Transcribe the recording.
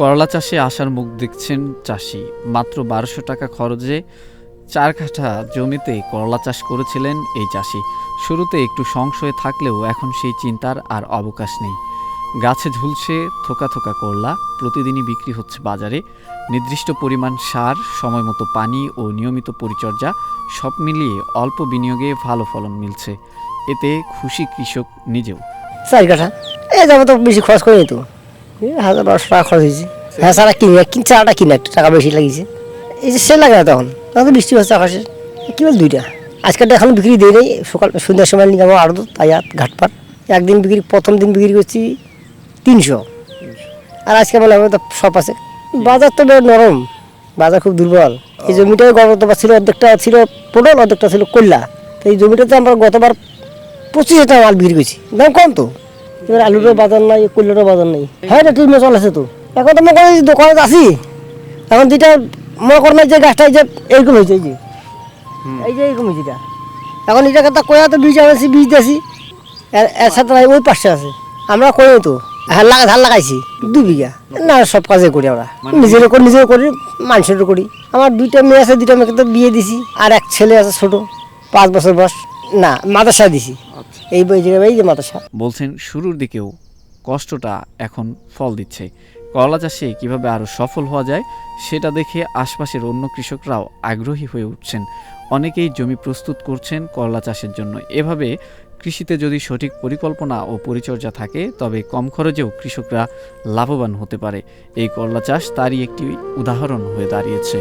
করলা চাষে আসার মুখ দেখছেন চাষি। মাত্র বারোশো টাকা খরচে চার কাঠা জমিতে করলা চাষ করেছিলেন এই চাষি। শুরুতে একটু সংশয় থাকলেও এখন সেই চিন্তার আর অবকাশ নেই। গাছে ঝুলছে থোকা থোকা করলা, প্রতিদিনই বিক্রি হচ্ছে বাজারে। নির্দিষ্ট পরিমাণ সার সময়মতো পানি ও নিয়মিত পরিচর্যা সব মিলিয়ে অল্প বিনিয়োগে ভালো ফলন মিলছে। এতে খুশি কৃষক নিজেও। চার কাঠা? এই যাব তো বেশি খরচ করিনি তো। হাজার বারোশো টাকা খরচ হয়েছে। হ্যাঁ সারা কিনে, কিন চারাটা কিনে একটু টাকা বেশি লাগিয়েছে। এই যে সে লাগে না তখন তখন তো বৃষ্টি হচ্ছে আকাশে। কি বল দুইটা? আজকালটা এখন বিক্রি দিয়ে নেই। সকাল সন্ধ্যার সময় নিয়ে যাব আরও তাই ঘাটপাট। একদিন বিক্রি প্রথম দিন বিক্রি করছি তিনশো। আর আজকে বলে আমার তো সব আছে। বাজার তো বেশ নরম। বাজার খুব দুর্বল। এই জমিটায় গতবার ছিল, অর্ধেকটা ছিল পটল, অর্ধেকটা ছিল কল্যা তো এই জমিটাতে আমরা গতবার পঁচিশ হাজার মাল বিক্রি করছি। দাম কম তো। এবার আলুরও বাজার নাই কল্যারও বাজার নেই। হ্যাঁ না ঠিক মতো চলেছে তো। এখন তো মনে এই দোকানে আছি। এখন যেটা মনে করেন যে গাছটা এই যে এইরকম হয়েছে এই যে। এই যে এইরকম হয়েছে এটা। এখন এটা কথা কয়া তো বীজ আনাছি বীজ দিয়েছি। এর- সাথে নাই ওই পাশে আছে। আমরা করি তো। ধান লাগা ধান লাগাইছি দু বিঘা। না সব কাজে করি আমরা। নিজেরও করি নিজেরও করি মানুষেরও করি। আমার দুইটা মেয়ে আছে দুইটা মেয়েকে তো বিয়ে দিছি। আর এক ছেলে আছে ছোট পাঁচ বছর বয়স। না মাদ্রাসা দিছি। এই বই যে মাদ্রাসা। বলছেন, শুরুর দিকেও কষ্টটা এখন ফল দিচ্ছে। করলা চাষে কীভাবে আরও সফল হওয়া যায়, সেটা দেখে আশপাশের অন্য কৃষকরাও আগ্রহী হয়ে উঠছেন। অনেকেই জমি প্রস্তুত করছেন করলা চাষের জন্য। এভাবে কৃষিতে যদি সঠিক পরিকল্পনা ও পরিচর্যা থাকে, তবে কম খরচেও কৃষকরা লাভবান হতে পারে। এই করলা চাষ তারই একটি উদাহরণ হয়ে দাঁড়িয়েছে।